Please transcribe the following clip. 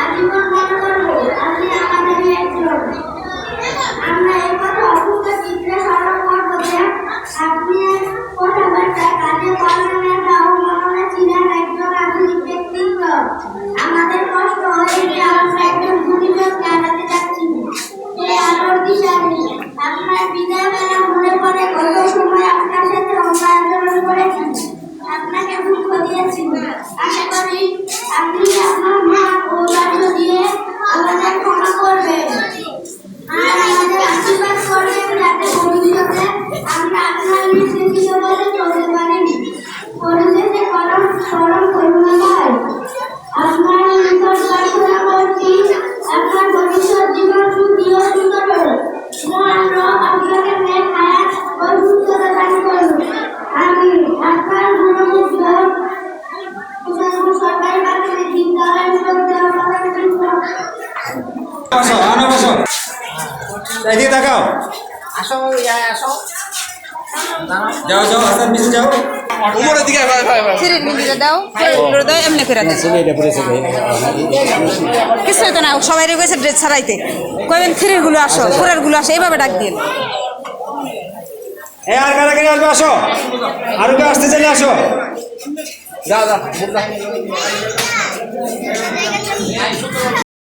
আজীবন মনে করব আপনি আমাদেরই একজন। আমরা এই বসো আনো বসো এদিকে তাকাও। আসো আসো। যাও যাও আসার পিছনে যাও। উপরের দিকে ভাই ভাই ভাই সিঁড়ির নিচে দাও করে দাও এমনি করে দাও কিছু হতো না সবাই গেছে ড্রেস ছাড়াইতে। কইবেন থ্রিরগুলো আসো ফোরেরগুলো আসো এইভাবে ডাক দিয়ে এ আর কারা কারা আসবে আসো। আরও কেউ আসতে চাইলে আসো। যাও যাও